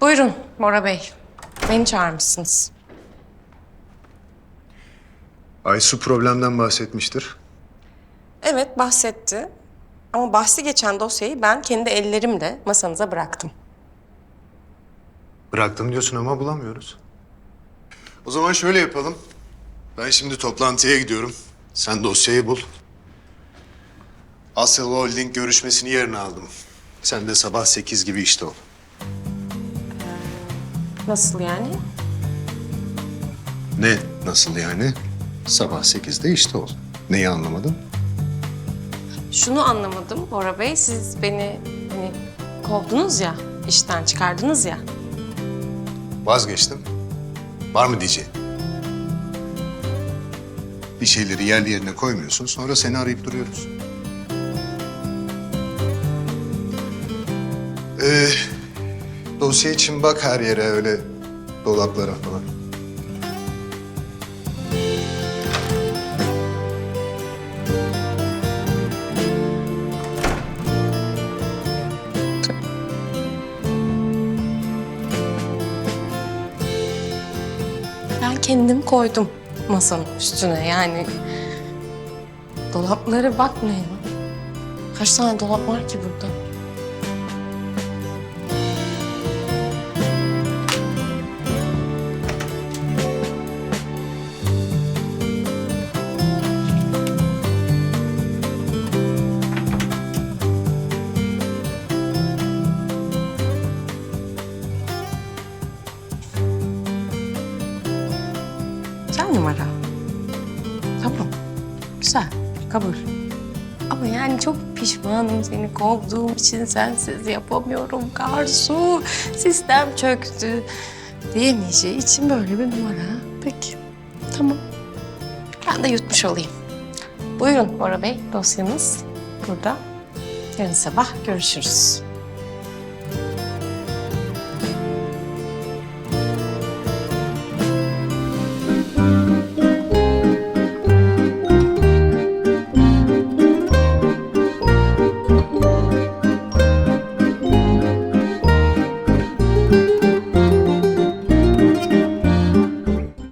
Buyurun Bora Bey. Beni çağırmışsınız. Aysu problemden bahsetmiştir. Evet bahsetti. Ama bahsi geçen dosyayı ben kendi ellerimle masanıza bıraktım. Bıraktım diyorsun ama bulamıyoruz. O zaman şöyle yapalım. Ben şimdi toplantıya gidiyorum. Sen dosyayı bul. Asıl Holding görüşmesini yarına aldım. Sen de sabah sekiz gibi işte ol. Nasıl yani? Ne? Nasıl yani? Sabah sekizde işte ol. Neyi anlamadın? Şunu anlamadım Bora Bey. Siz beni hani kovdunuz ya, işten çıkardınız ya. Vazgeçtim. Var mı diyeceğin? Bir şeyleri yerli yerine koymuyorsun, sonra seni arayıp duruyoruz. Ee, dosya için bak her yere öyle dolaplara falan. Ben kendim koydum masanın üstüne yani. Dolaplara bakma ya. Kaç tane dolap var ki burada? Güzel numara. Tamam. Güzel. Kabul. Ama yani çok pişmanım seni kovduğum için sensiz yapamıyorum Karsu. Sistem çöktü. Diyemeyeceği için böyle bir numara. Peki. Tamam. Ben de yutmuş olayım. Buyurun Bora Bey dosyanız burada. Yarın sabah görüşürüz.